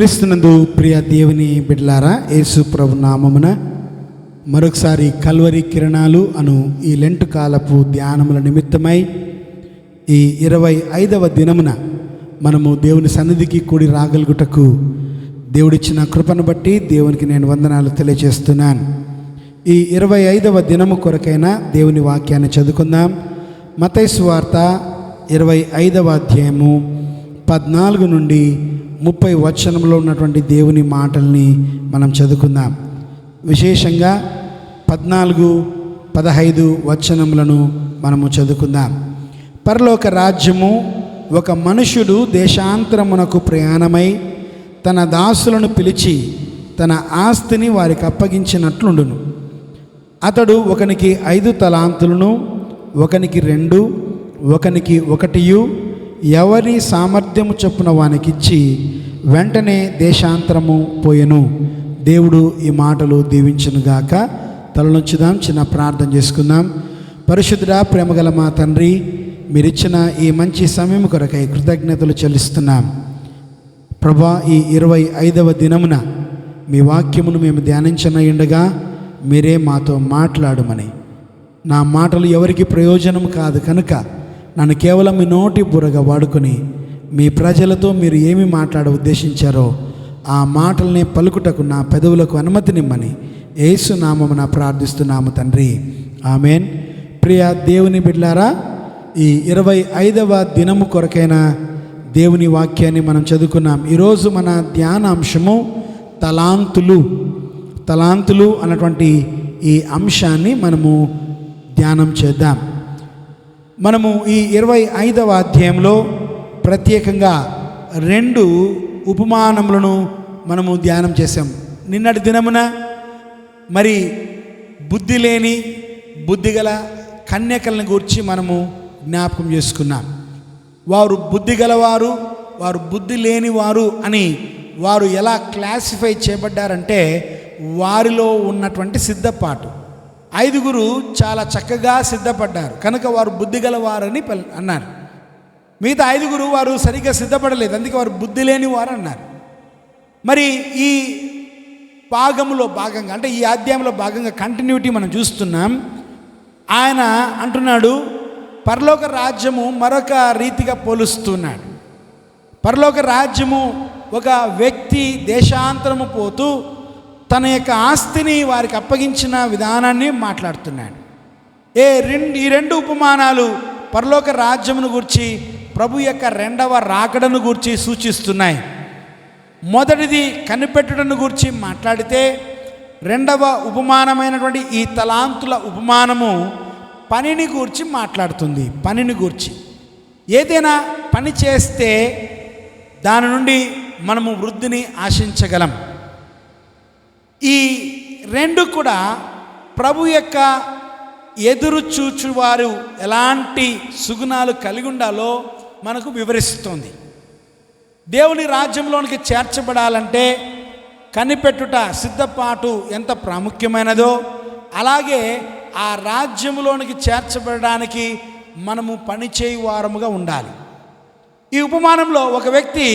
క్రీస్తునందు ప్రియ దేవుని బిడ్లారా యేసు ప్రభు నామమున మరొకసారి కల్వరి కిరణాలు అను ఈ లెంటు కాలపు ధ్యానముల నిమిత్తమై ఈ ఇరవై ఐదవ దినమున మనము దేవుని సన్నిధికి కూడి రాగలుగుటకు దేవుడిచ్చిన కృపను బట్టి దేవునికి నేను వందనాలు తెలియజేస్తున్నాను. ఈ ఇరవై ఐదవ దినము కొరకైన దేవుని వాక్యాన్ని చదువుకుందాం. మతైసు వార్త ఇరవై ఐదవ అధ్యాయము పద్నాలుగు నుండి ముప్పై వచనంలో ఉన్నటువంటి దేవుని మాటల్ని మనం చదువుకుందాం. విశేషంగా పద్నాలుగు పదహైదు వచనములను మనము చదువుకుందాం. పరలోక రాజ్యము ఒక మనుషుడు దేశాంతరమునకు ప్రయాణమై తన దాసులను పిలిచి తన ఆస్తిని వారికి అప్పగించినట్లుండును. అతడు ఒకనికి ఐదు తలాంతులను ఒకనికి రెండు ఒకనికి ఒకటియు ఎవరి సామర్థ్యము చొప్పున వానికిచ్చి వెంటనే దేశాంతరము పోయెను. దేవుడు ఈ మాటలు దీవించునుగాక తలనొచ్చుదాం చిన్న ప్రార్థన చేసుకుందాం. పరిశుద్ధుడా ప్రేమగల మా తండ్రి మీరిచ్చిన ఈ మంచి సమయం కొరకై కృతజ్ఞతలు చెల్లిస్తున్నాం. ప్రభా ఈ ఇరవై ఐదవ దినమున మీ వాక్యమును మేము ధ్యానించనయుండగా మీరే మాతో మాట్లాడమని. నా మాటలు ఎవరికి ప్రయోజనం కాదు కనుక నన్ను కేవలం మీ నోటి బుర్రగా వాడుకొని మీ ప్రజలతో మీరు ఏమి మాట్లాడ ఉద్దేశించారో ఆ మాటల్ని పలుకుటకు నా పెదవులకు అనుమతినిమ్మని ఏసు నామమున ప్రార్థిస్తున్నాము తండ్రి. ఆమెన్. ప్రియ దేవుని బిడ్లారా ఈ ఇరవై ఐదవ దినము కొరకైన దేవుని వాక్యాన్ని మనం చదువుకున్నాం. ఈరోజు మన ధ్యానాంశము తలాంతులు. తలాంతులు అన్నటువంటి ఈ అంశాన్ని మనము ధ్యానం చేద్దాం. మనము ఈ ఇరవై ఐదవ అధ్యాయంలో ప్రత్యేకంగా రెండు ఉపమానములను మనము ధ్యానం చేసాం నిన్నటి దినమున మరి బుద్ధి లేని బుద్ధిగల కన్యకలను గురించి మనము జ్ఞాపకం చేసుకున్నాం. వారు బుద్ధి గలవారు వారు బుద్ధి లేని వారు అని వారు ఎలా క్లాసిఫై చేయబడ్డారంటే వారిలో ఉన్నటువంటి సిద్ధపాటు. ఐదుగురు చాలా చక్కగా సిద్ధపడ్డారు. కనుక వారు బుద్ధి గలవారని అన్నారు. మిగతా ఐదుగురు వారు సరిగ్గా సిద్ధపడలేదు. అందుకే వారు బుద్ధి లేని వారు అన్నారు. మరి ఈ భాగంలో భాగంగా అంటే ఈ అధ్యాయంలో భాగంగా కంటిన్యూటీ మనం చూస్తున్నాం. ఆయన అంటున్నాడు పరలోక రాజ్యము మరొక రీతిగా పోలుస్తున్నాడు. పరలోక రాజ్యము ఒక వ్యక్తి దేశాంతరము పోతూ తన యొక్క ఆస్తిని వారికి అప్పగించిన విధానాన్ని మాట్లాడుతున్నాడు. ఏ రెండు ఈ రెండు ఉపమానాలు పరలోక రాజ్యమును గూర్చి ప్రభు యొక్క రెండవ రాకడను గూర్చి సూచిస్తున్నాయి. మొదటిది కనిపెట్టడను గూర్చి మాట్లాడితే రెండవ ఉపమానమైనటువంటి ఈ తలాంతుల ఉపమానము పనిని గూర్చి మాట్లాడుతుంది. పనిని గూర్చి. ఏదైనా పని చేస్తే దాని నుండి మనము వృద్ధిని ఆశించగలం. ఈ రెండు కూడా ప్రభు యొక్క ఎదురు చూచువారు ఎలాంటి సుగుణాలు కలిగి ఉండాలో మనకు వివరిస్తుంది. దేవుని రాజ్యంలోనికి చేర్చబడాలంటే కనిపెట్టుట సిద్ధపాటు ఎంత ప్రాముఖ్యమైనదో అలాగే ఆ రాజ్యంలోనికి చేర్చబడడానికి మనము పనిచేయువారముగా ఉండాలి. ఈ ఉపమానంలో ఒక వ్యక్తి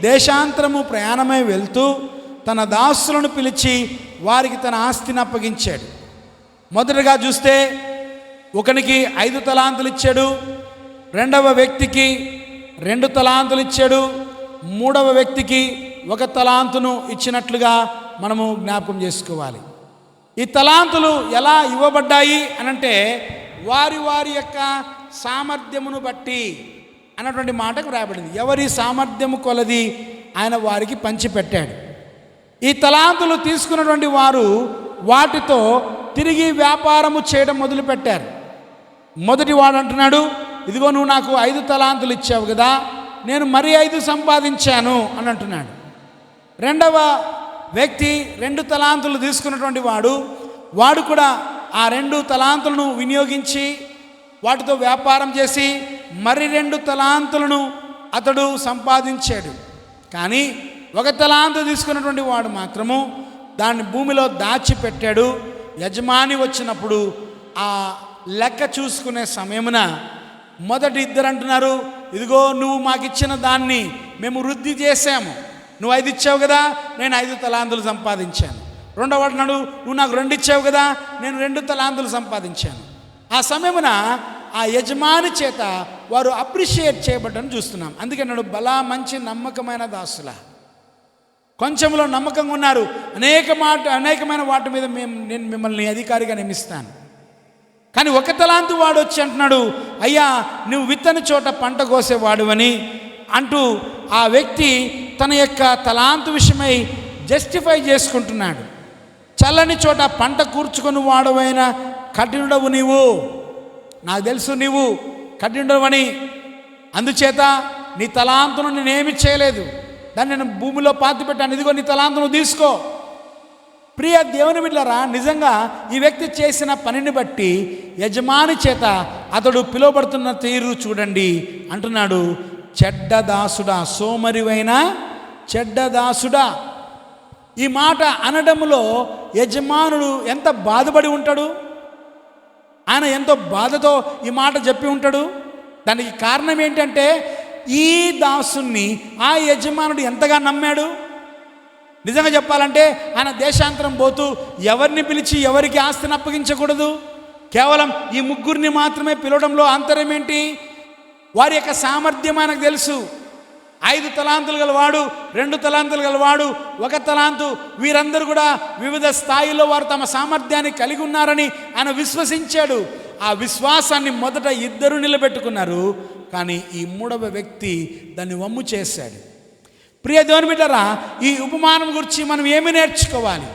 దేశాంతరము ప్రయాణమై వెళ్తూ తన దాసులను పిలిచి వారికి తన ఆస్తిని అప్పగించాడు. మొదటగా చూస్తే ఒకనికి ఐదు తలాంతులు ఇచ్చాడు రెండవ వ్యక్తికి రెండు తలాంతులు ఇచ్చాడు మూడవ వ్యక్తికి ఒక తలాంతును ఇచ్చినట్లుగా మనము జ్ఞాపకం చేసుకోవాలి. ఈ తలాంతులు ఎలా ఇవ్వబడ్డాయి అనంటే వారి వారి యొక్క సామర్థ్యమును బట్టి అన్నటువంటి మాటకు రాయబడింది. ఎవరి సామర్థ్యము కొలది ఆయన వారికి పంచిపెట్టాడు. ఈ తలాంతులు తీసుకున్నటువంటి వారు వాటితో తిరిగి వ్యాపారము చేయడం మొదలుపెట్టారు. మొదటి వాడు అంటున్నాడు ఇదిగో నువ్వు నాకు ఐదు తలాంతులు ఇచ్చావు కదా నేను మరి ఐదు సంపాదించాను అని అంటున్నాడు. రెండవ వ్యక్తి రెండు తలాంతులు తీసుకున్నటువంటి వాడు వాడు కూడా ఆ రెండు తలాంతులను వినియోగించి వాటితో వ్యాపారం చేసి మరి రెండు తలాంతులను అతడు సంపాదించాడు. కానీ ఒక తలాంత తీసుకున్నటువంటి వాడు మాత్రము దాన్ని భూమిలో దాచిపెట్టాడు. యజమాని వచ్చినప్పుడు ఆ లెక్క చూసుకునే సమయమున మొదటి ఇద్దరు అంటున్నారు ఇదిగో నువ్వు మాకు ఇచ్చిన దాన్ని మేము వృద్ధి చేసాము నువ్వు ఐదు ఇచ్చావు కదా నేను ఐదు తలాంతులు సంపాదించాను. రెండవ అంటున్నాడు నువ్వు నాకు రెండు ఇచ్చావు కదా నేను రెండు తలాంతులు సంపాదించాను. ఆ సమయమున ఆ యజమాని చేత వారు అప్రిషియేట్ చేయబడ్డని చూస్తున్నాం. అందుకే నాడు బలా మంచి నమ్మకమైన దాసులా. కొంచెంలో నమ్మకంగా ఉన్నారు. అనేక మాట అనేకమైన వాటి మీద మేము నేను మిమ్మల్ని అధికారిగా నియమిస్తాను. కానీ ఒక తలాంతు వాడు వచ్చి అంటున్నాడు అయ్యా నువ్వు విత్తని చోట పంట కోసేవాడువని అంటూ ఆ వ్యక్తి తన యొక్క తలాంతు విషయమై జస్టిఫై చేసుకుంటున్నాడు. చల్లని చోట పంట కూర్చుకొని వాడవైన కఠినుడవు నీవు. నాకు తెలుసు నీవు కఠినుడవని. అందుచేత నీ తలాంతును నేనేమి చేయలేదు. దాన్ని నేను భూమిలో పాతి పెట్టాను. ఇదిగో నీ తలాంతును తీసుకో. ప్రియ దేవుని బిడ్డరా నిజంగా ఈ వ్యక్తి చేసిన పనిని బట్టి యజమాని చేత అతడు పిలువబడుతున్న తీరు చూడండి అంటున్నాడు. చెడ్డదాసుడా సోమరివైన చెడ్డదాసుడా ఈ మాట అనడంలో యజమానుడు ఎంత బాధపడి ఉంటాడు? ఆయన ఎంతో బాధతో ఈ మాట చెప్పి ఉంటాడు. దానికి కారణం ఏంటంటే ఈ దాసుని ఆ యజమానుడు ఎంతగా నమ్మాడు? నిజంగా చెప్పాలంటే ఆయన దేశాంతరం పోతూ ఎవరిని పిలిచి ఎవరికి ఆస్తిని అప్పగించకూడదు? కేవలం ఈ ముగ్గురిని మాత్రమే పిలవడంలో అంతరం ఏంటి? వారి యొక్క సామర్థ్యం ఆయనకు తెలుసు. ఐదు తలాంతులు గలవాడు రెండు తలాంతులు గలవాడు ఒక తలాంతు. వీరందరూ కూడా వివిధ స్థాయిలో వారు తమ సామర్థ్యాన్ని కలిగి ఉన్నారని ఆయన విశ్వసించాడు. ఆ విశ్వాసాన్ని మొదట ఇద్దరు నిలబెట్టుకున్నారు. కానీ ఈ మూడవ వ్యక్తి దాన్ని వమ్ము చేశాడు. ప్రియ దేవుని బిడ్డరా ఈ ఉపమానం గురించి మనం ఏమి నేర్చుకోవాలి?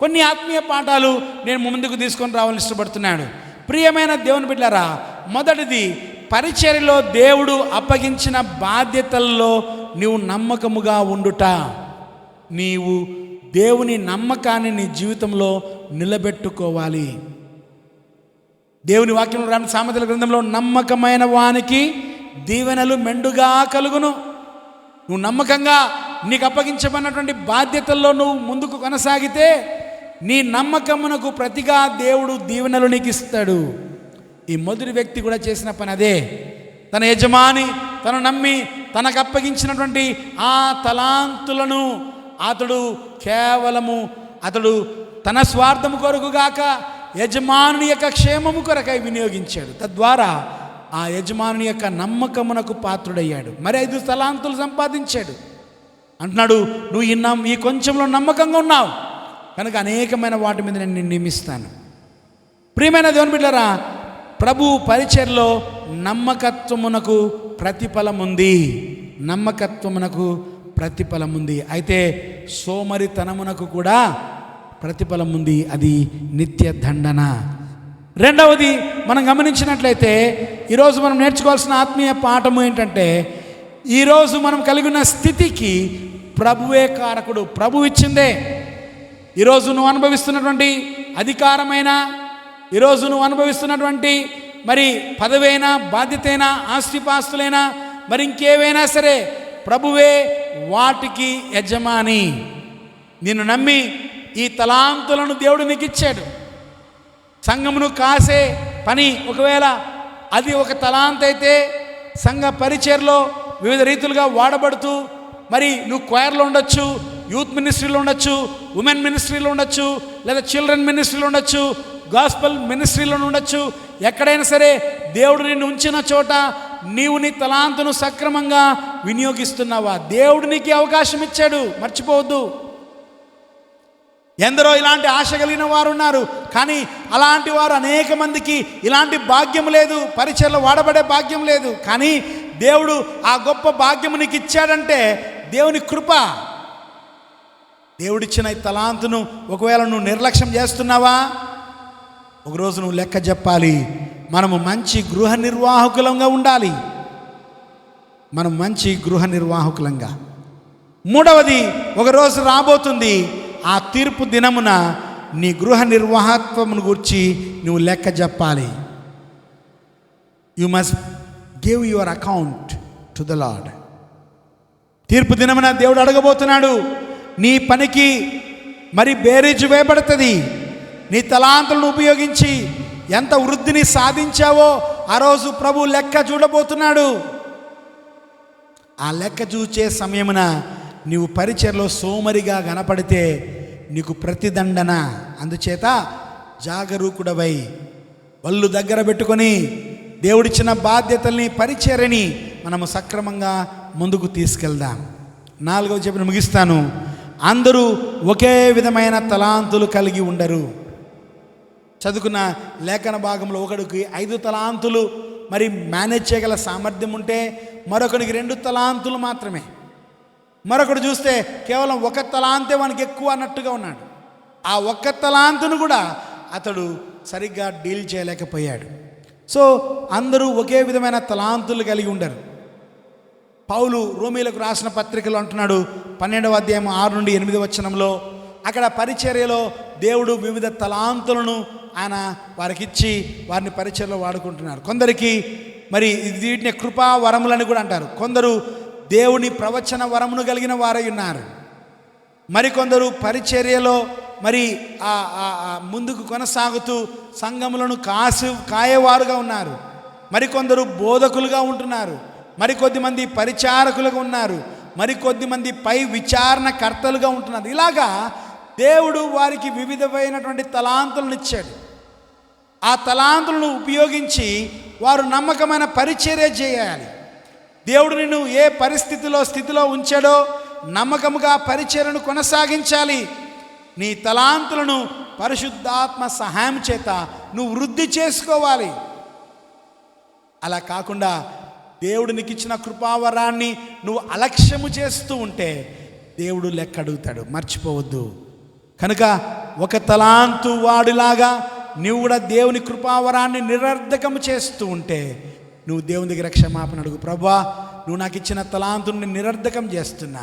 కొన్ని ఆత్మీయ పాఠాలు నేను ముందుకు తీసుకొని రావాలని ఇష్టపడుతున్నాడు ప్రియమైన దేవుని బిడ్డరా మొదటిది పరిచర్యలో దేవుడు అప్పగించిన బాధ్యతల్లో నీవు నమ్మకముగా ఉండుట. నీవు దేవుని నమ్మకాన్ని నీ జీవితంలో నిలబెట్టుకోవాలి. దేవుని వాక్యంలో రాని సామెతల గ్రంథంలో నమ్మకమైన వానికి దీవెనలు మెండుగా కలుగును. నువ్వు నమ్మకంగా నీకు అప్పగించబడినటువంటి బాధ్యతల్లో నువ్వు ముందుకు కొనసాగితే నీ నమ్మకమునకు ప్రతిగా దేవుడు దీవెనలు నీకు ఇస్తాడు. ఈ మొదటి వ్యక్తి కూడా చేసిన పని అదే. తన యజమాని తను నమ్మి తనకు అప్పగించినటువంటి ఆ తలాంతులను అతడు కేవలము అతడు తన స్వార్థము కొరకు గాక యజమానుని యొక్క క్షేమము కొరకై వినియోగించాడు. తద్వారా ఆ యజమానుని యొక్క నమ్మకమునకు పాత్రుడయ్యాడు. మరి ఐదు స్థలాంతులు సంపాదించాడు. అంటున్నాడు నువ్వు ఈ నమ్ ఈ కొంచెంలో నమ్మకంగా ఉన్నావు. కనుక అనేకమైన వాటి మీద నేను నిన్ను నియమిస్తాను. ప్రియమైన దేవుని బిడ్డరా ప్రభు పరిచర్లో నమ్మకత్వమునకు ప్రతిఫలం ఉంది నమ్మకత్వమునకు ప్రతిఫలం ఉంది అయితే సోమరితనమునకు కూడా ప్రతిఫలం ఉంది అది నిత్య దండన. రెండవది మనం గమనించినట్లయితే ఈరోజు మనం నేర్చుకోవాల్సిన ఆత్మీయ పాఠము ఏంటంటే ఈరోజు మనం కలిగి ఉన్న స్థితికి ప్రభువే కారకుడు ప్రభు ఇచ్చిందే. ఈరోజు నువ్వు అనుభవిస్తున్నటువంటి అధికారమైన ఈరోజు నువ్వు అనుభవిస్తున్నటువంటి మరి పదవైనా బాధ్యతైనా ఆస్తిపాస్తులైనా మరి ఇంకేవైనా సరే ప్రభువే వాటికి యజమాని. నిన్ను నమ్మి ఈ తలాంతులను దేవుడు నీకు ఇచ్చాడు సంఘమును కాసే పని ఒకవేళ అది ఒక తలాంత్ అయితే సంఘ పరిచయలో వివిధ రీతులుగా వాడబడుతూ మరి నువ్వు క్వైర్లో ఉండొచ్చు యూత్ మినిస్ట్రీలో ఉండొచ్చు ఉమెన్ మినిస్ట్రీలో ఉండొచ్చు లేదా చిల్డ్రన్ మినిస్ట్రీలో ఉండొచ్చు గాస్పల్ మినిస్ట్రీలో ఉండొచ్చు ఎక్కడైనా సరే దేవుడు నిన్ను ఉంచిన చోట నీవు నీ తలాంతును సక్రమంగా వినియోగిస్తున్నావా? దేవుడు నీకు అవకాశం ఇచ్చాడు. మర్చిపోవద్దు. ఎందరో ఇలాంటి ఆశ కలిగిన వారు ఉన్నారు. కానీ అలాంటి వారు అనేక మందికి ఇలాంటి భాగ్యం లేదు. పరిచయలో వాడబడే భాగ్యం లేదు. కానీ దేవుడు ఆ గొప్ప భాగ్యము నీకు ఇచ్చాడంటే దేవుని కృప. దేవుడిచ్చిన ఈ తలాంతును ఒకవేళ నువ్వు నిర్లక్ష్యం చేస్తున్నావా? ఒకరోజు నువ్వు లెక్క చెప్పాలి. మనము మంచి గృహ నిర్వాహకులంగా ఉండాలి. మనం మంచి గృహ నిర్వాహకులంగా. మూడవది ఒకరోజు రాబోతుంది. ఆ తీర్పు దినమున నీ గృహ నిర్వాహత్వమును గురించి నువ్వు లెక్క చెప్పాలి you must give your account to the lord తీర్పు దినమున దేవుడు అడగబోతున్నాడు నీ పనికి మరి బేరీజు వేయబడుతుంది. నీ తలాంతులను ఉపయోగించి ఎంత వృద్ధిని సాధించావో ఆ రోజు ప్రభు లెక్క చూడబోతున్నాడు. ఆ లెక్క చూచే సమయమున నీవు పరిచయలో సోమరిగా కనపడితే నీకు ప్రతిదండన. అందుచేత జాగరూకుడవై వల్లు దగ్గర పెట్టుకొని దేవుడిచ్చిన బాధ్యతల్ని పరిచర్యని మనము సక్రమంగా ముందుకు తీసుకెళ్దాం. నాలుగవ చెప్పిన ముగిస్తాను. అందరూ ఒకే విధమైన తలాంతులు కలిగి ఉండరు. చదువుకున్న లేఖన భాగంలో ఒకడికి ఐదు తలాంతులు మరి మేనేజ్ చేయగల సామర్థ్యం ఉంటే మరొకడికి రెండు తలాంతులు మాత్రమే. మరొకడు చూస్తే కేవలం ఒక తలాంతే వానికి ఎక్కువ అన్నట్టుగా ఉన్నాడు. ఆ ఒక్క తలాంతును కూడా అతడు సరిగ్గా డీల్ చేయలేకపోయాడు. సో అందరూ ఒకే విధమైన తలాంతులు కలిగి ఉండరు. పౌలు రోమీలకు రాసిన పత్రికలు అంటున్నాడు పన్నెండవ అధ్యాయం ఆరు నుండి ఎనిమిది వచనంలో అక్కడ పరిచర్యలో దేవుడు వివిధ తలాంతులను ఆయన వారికి ఇచ్చి వారిని పరిచర్లో వాడుకుంటున్నారు కొందరికి మరి వీటిని కృపా వరములని కూడా అంటారు. కొందరు దేవుని ప్రవచన వరమును కలిగిన వారై ఉన్నారు. మరికొందరు పరిచర్యలో మరి ఆ ముందుకు కొనసాగుతూ సంఘములను కాసు కాయేవారుగా ఉన్నారు. మరికొందరు బోధకులుగా ఉంటున్నారు. మరికొద్ది మంది పరిచారకులుగా ఉన్నారు. మరికొద్ది మంది పై విచారణకర్తలుగా ఉంటున్నారు. ఇలాగా దేవుడు వారికి వివిధమైనటువంటి తలాంతులను ఇచ్చాడు. ఆ తలాంతులను ఉపయోగించి వారు నమ్మకమైన పరిచర్య చేయాలి. దేవుడు నిన్ను ఏ పరిస్థితిలో స్థితిలో ఉంచాడో నమ్మకముగా పరిచయను కొనసాగించాలి. నీ తలాంతులను పరిశుద్ధాత్మ సహాయం చేత నువ్వు వృద్ధి చేసుకోవాలి. అలా కాకుండా దేవుడు నీకు ఇచ్చిన కృపావరాన్ని నువ్వు అలక్ష్యము చేస్తూ ఉంటే దేవుడు లెక్క అడుగుతాడు మర్చిపోవద్దు. కనుక ఒక తలాంతు వాడిలాగా నువ్వు కూడా దేవుని కృపావరాన్ని నిరర్ధకము చేస్తూ ఉంటే నువ్వు దేవుని దగ్గర క్షమాపణ అడుగు. ప్రభా నువ్వు నాకు ఇచ్చిన తలాంతుని నిరర్ధకం చేస్తున్నా.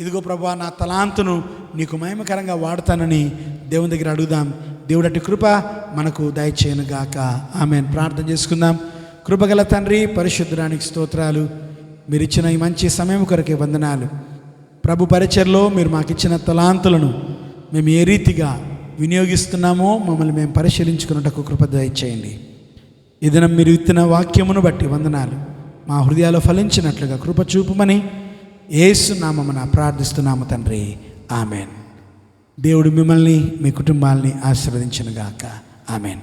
ఇదిగో ప్రభా నా తలాంతును నీకు మహిమకరంగా వాడతానని దేవుని దగ్గర అడుగుదాం. దేవుడటి కృప మనకు దయచేయనుగాక ఆమె ప్రార్థన చేసుకుందాం. కృపగల తండ్రి పరిశుద్ధానికి స్తోత్రాలు. మీరు ఇచ్చిన ఈ మంచి సమయం కొరకే వందనాలు. ప్రభు పరిచర్లో మీరు మాకు ఇచ్చిన తలాంతులను మేము ఏ రీతిగా వినియోగిస్తున్నామో మమ్మల్ని మేము పరిశీలించుకున్నటకు కృప దయచేయండి. ఈ దినం మీరు ఇచ్చిన వాక్యమును బట్టి వందనాలు. మా హృదయాలు ఫలించినట్లుగా కృప చూపమని ఏసు నామమున ప్రార్థిస్తున్నాము తండ్రి. ఆమెన్. దేవుడు మిమ్మల్ని మీ కుటుంబాల్ని ఆశీర్వదించనుగాక. ఆమెన్.